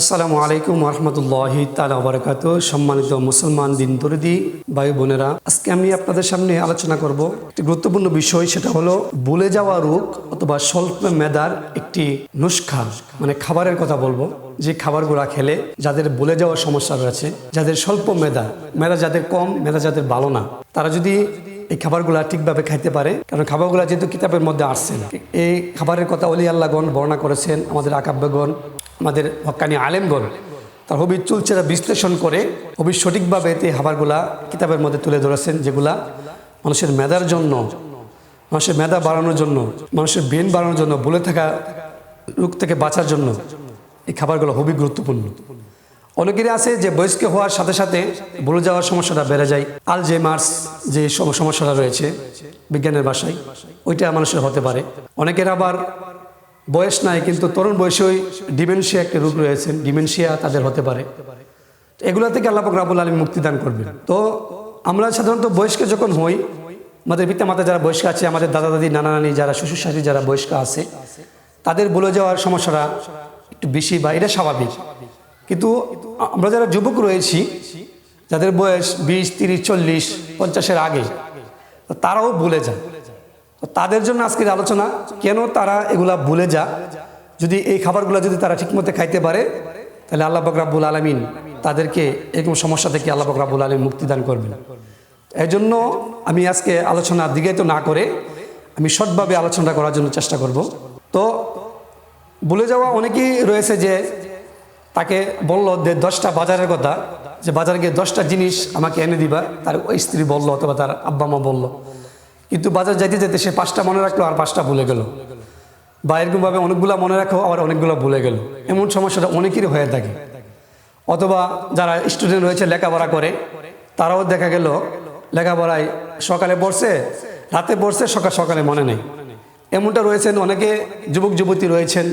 আসসালামু আলাইকুম রহমতুল্লাহি তালা বারকাত সম্মানিত মুসলমান দিন দরিদি ভাই বোনেরা, আজকে আমি আপনাদের সামনে আলোচনা করব একটি গুরুত্বপূর্ণ বিষয়, সেটা হলো ভুলে যাওয়া রোগ অথবা স্বল্প মেধার একটি নুস্খা মানে খাবারের কথা বলব। যে খাবারগুলো খেলে যাদের বলে যাওয়ার সমস্যা রয়েছে, যাদের স্বল্প মেধা মেধা যাদের কম মেধা যাদের ভালো না, তারা যদি এই খাবারগুলা ঠিকভাবে খাইতে পারে, কারণ খাবারগুলা যেহেতু কিতাবের মধ্যে আসছে না। এই খাবারের কথা অলি আল্লাহগণ বর্ণনা করেছেন, আমাদের আকাব্যগণ, আমাদের হক্কানি আলেমগণ। তার হবি চুলচেরা বিশ্লেষণ করে হবি সঠিকভাবে এই খাবারগুলা কিতাবের মধ্যে তুলে ধরেছেন, যেগুলা মানুষের মেধার জন্য, মানুষের মেধা বাড়ানোর জন্য, মানুষের ব্রেন বাড়ানোর জন্য, বলে থাকা রোগ থেকে বাঁচার জন্য এই খাবারগুলো খুবই গুরুত্বপূর্ণ। অনেকেরই আছে যে বয়স্ক হওয়ার সাথে সাথে ভুলে যাওয়ার সমস্যাটা বেড়ে যায়। আলজেমার্স যে সম- সমস্যাটা রয়েছে বিজ্ঞানের ভাষায়, ওইটা মানুষের হতে পারে। অনেকের আবার বয়স নাই, কিন্তু তরুণ বয়সেই ডিমেনশিয়া একটা রোগ রয়েছে, ডিমেনশিয়া তাদের হতে পারে। এগুলো থেকে আল্লাহ পাক রাবুল আলম মুক্তিদান করবেন। তো আমরা সাধারণত বয়স্ক যখন হই, আমাদের পিতা মাতা যারা বয়স্ক আছে, আমাদের দাদা দাদি, নানা নানি যারা, শ্বশুর শাশুড়ি যারা বয়স্ক আছে, তাদের বলে যাওয়ার সমস্যাটা একটু বেশি বা এটা স্বাভাবিক। কিন্তু আমরা যারা যুবক রয়েছি, যাদের বয়স বিশ, তিরিশ, চল্লিশ, পঞ্চাশের আগে তারাও ভুলে যায় তাদের জন্য আজকের আলোচনা, কেন তারা এগুলা ভুলে যা? যদি এই খাবারগুলো যদি তারা ঠিকমতো খাইতে পারে, তাহলে আল্লাহ বকরাবুল আলমিন তাদেরকে এরকম সমস্যা থেকে আল্লাহ বকরাবুল আলম মুক্তিদান করবেন। এই জন্য আমি আজকে আলোচনা দিগাইত না করে আমি সৎভাবে আলোচনা করার জন্য চেষ্টা করব। তো ভুলে যাওয়া অনেকেই রয়েছে যে তাকে বলল যে, দশটা বাজারের কথা, যে বাজারে গিয়ে দশটা জিনিস আমাকে এনে দিবা। তার ওই স্ত্রী বলল অথবা তার আব্বা মা বলল। কিন্তু বাজার যাইতে যেতে সে পাঁচটা মনে রাখল আর পাঁচটা ভুলে গেল। বা এরকমভাবে অনেকগুলো মনে রাখো, আবার অনেকগুলো ভুলে গেল। এমন সমস্যাটা অনেকেরই হয়ে থাকে। অথবা যারা স্টুডেন্ট রয়েছে, লেখাপড়া করে, তারাও দেখা গেল, লেখাপড়ায় সকালে পড়ছে, রাতে পড়ছে, সকাল সকালে মনে নেই। এমনটা রয়েছেন অনেকে যুবক যুবতী রয়েছেন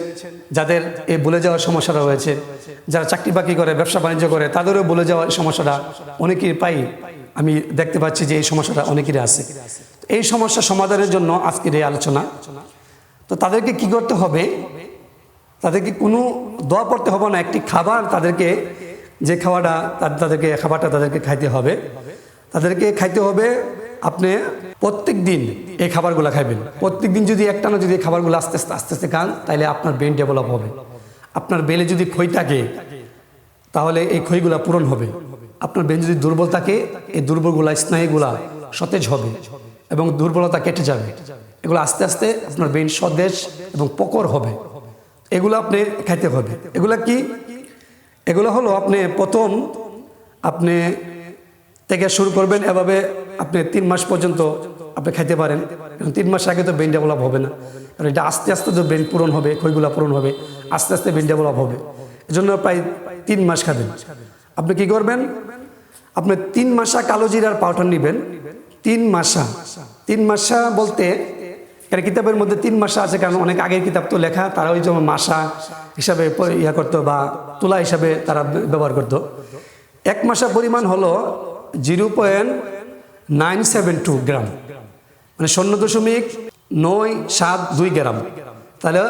যাদের এই বলে যাওয়ার সমস্যাটা রয়েছে। যারা চাকরি বাকরি করে, ব্যবসা বাণিজ্য করে, তাদেরও বলে যাওয়ার সমস্যাটা অনেকেই পাই। আমি দেখতে পাচ্ছি যে এই সমস্যাটা অনেকেরই আছে। এই সমস্যা সমাধানের জন্য আজকের এই আলোচনা। তো তাদেরকে কি করতে হবে? তাদেরকে কোনো দোয়া পড়তে হবে না, একটি খাবার তাদেরকে, যে খাওয়াটা, তাদেরকে খাবারটা তাদেরকে খাইতে হবে। তাদেরকে খাইতে হবে আপনি প্রত্যেক দিন এই খাবারগুলো খাইবেন। প্রত্যেক দিন যদি একটানা যদি এই খাবারগুলো আস্তে আস্তে আস্তে আস্তে খান তাহলে আপনার ব্রেন ডেভেলপ হবে। আপনার বেলে যদি ক্ষয় থাকে, তাহলে এই ক্ষয়গুলা পূরণ হবে। আপনার ব্রেন যদি দুর্বল থাকে, এই দুর্বলগুলা, স্নায়ুগুলা সতেজ হবে এবং দুর্বলতা কেটে যাবে। এগুলো আস্তে আস্তে আপনার ব্রেন সতেজ এবং প্রকর হবে। এগুলো আপনি খাইতে হবে। এগুলা কি? এগুলো হলো আপনি প্রথম আপনি থেকে শুরু করবেন, এভাবে আপনি তিন মাস পর্যন্ত আপনি খাইতে পারেন। কারণ তিন মাস আগে তো ব্রেন ডেভেলপ হবে না। কারণ এটা আস্তে আস্তে তো ব্রেন পূরণ হবে, ক্ষয়গুলা পূরণ হবে, আস্তে আস্তে ব্রেন ডেভেলপ হবে। এজন্য প্রায় তিন মাস খাবেন। আপনি কি করবেন? আপনি তিন মাসা কালো জিরার পাউডার নেবেন। তিন মাসা। তিন মাসা বলতে এর কিতাবের মধ্যে তিন মাসা আছে, কারণ অনেক আগের কিতাব তো লেখা, তারা ওই যেমন মাসা হিসাবে ইয়া করতো বা তুলা হিসাবে তারা ব্যবহার করতো। এক মাসা পরিমাণ হলো zero point nine seven two gram. মানে শূন্য দশমিক নয় সাত দুই গ্রাম। তাহলে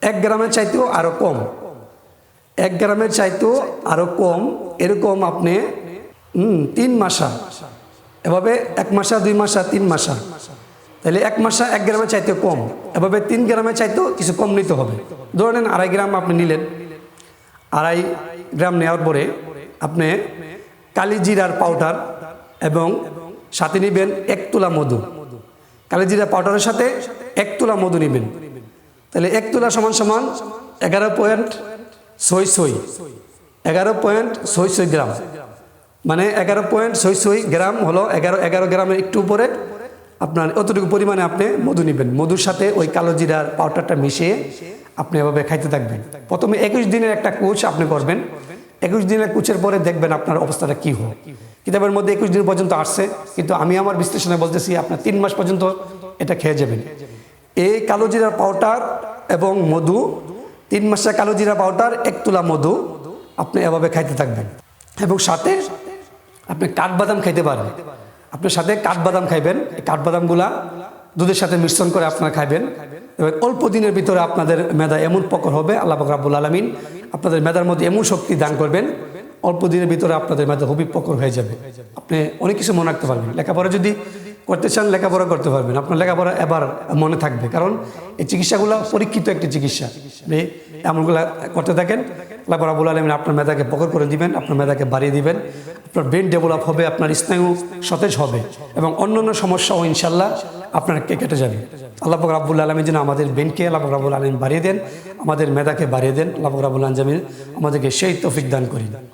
এক গ্রামের চাইতেও আরও কম। এক গ্রামের চাইতেও আরও কম। এরকম আপনি তিন মাসা। এভাবে এক মাসা, দুই মাসা, তিন মাসা। তাহলে এক মাসা এক গ্রামের চাইতে কম। এভাবে তিন গ্রামের চাইতেও কিছু কম নিতে হবে। ধরে নেন আড়াই গ্রাম আপনি নিলেন। আড়াই গ্রাম নেওয়ার পরে আপনি কালিজিরার পাউডার এবং সাথে নেবেন এক তুলা মধু। কালিজিরা পাউডারের সাথে এক তুলা মধু নেবেন। তাহলে এক তুলা সমান সমান এগারো পয়েন্ট ছয় ছয়, এগারো পয়েন্ট ছয় ছয় গ্রাম। মানে এগারো পয়েন্ট ছয় ছয় গ্রাম হলো এগারো এগারো গ্রামের একটু উপরে। আপনার অতটুকু পরিমাণে আপনি মধু নেবেন। মধুর সাথে ওই কালো জিরার পাউডারটা মিশিয়ে আপনি এভাবে খাইতে থাকবেন। প্রথমে একুশ দিনের একটা কোচ আপনি করবেন। একুশ দিনের কুচের পরে দেখবেন আপনার অবস্থাটা কী হয়। কিতাবের মধ্যে একুশ দিন পর্যন্ত আসছে, কিন্তু আমি আমার বিশ্লেষণে বলতেছি আপনার তিন মাস পর্যন্ত এটা খেয়ে যাবেন। এই কালো জিরার পাউডার এবং মধু, তিন মাসে কালো জিরা পাউডার এক তুলা মধু আপনি এভাবে খাইতে থাকবেন। এবং সাথে আপনি কাঠবাদাম খাইতে পারেন। আপনার সাথে কাঠবাদাম খাইবেন, এই কাঠবাদামগুলা দুধের সাথে মিশ্রণ করে আপনারা খাইবেন। এবং অল্প দিনের ভিতরে আপনাদের মেধা এমন প্রকর হবে, আল্লাহ রাব্বুল আলমিন আপনাদের মেধার মধ্যে এমন শক্তি দান করবেন, অল্প দিনের ভিতরে আপনাদের মেধা খুবই প্রকর হয়ে যাবে। আপনি অনেক কিছু মনে রাখতে পারবেন। লেখাপড়া যদি করতে চান, লেখাপড়া করতে পারবেন। আপনার লেখাপড়া এবার মনে থাকবে। কারণ এই চিকিৎসাগুলো পরীক্ষিত একটি চিকিৎসা। এমনগুলো করতে থাকেন, আল্লাহ রাবুল আলমিন আপনার মেধাকে পকর করে দিবেন, আপনার মেধাকে বাড়িয়ে দিবেন। আপনার ব্রেন ডেভেলপ হবে, আপনার স্নায়ু সতেজ হবে এবং অন্যান্য অন্য সমস্যাও ইনশাল্লাহ আপনার কেটে যাবে। আল্লাহ রাবুল আলমী যেন আমাদের ব্রেনকে আল্লাহ রাবুল আলম বাড়িয়ে দেন, আমাদের মেধাকে বাড়িয়ে দেন, আল্লাহ রাবুল আলম আমাদেরকে সেই তফিক দান করি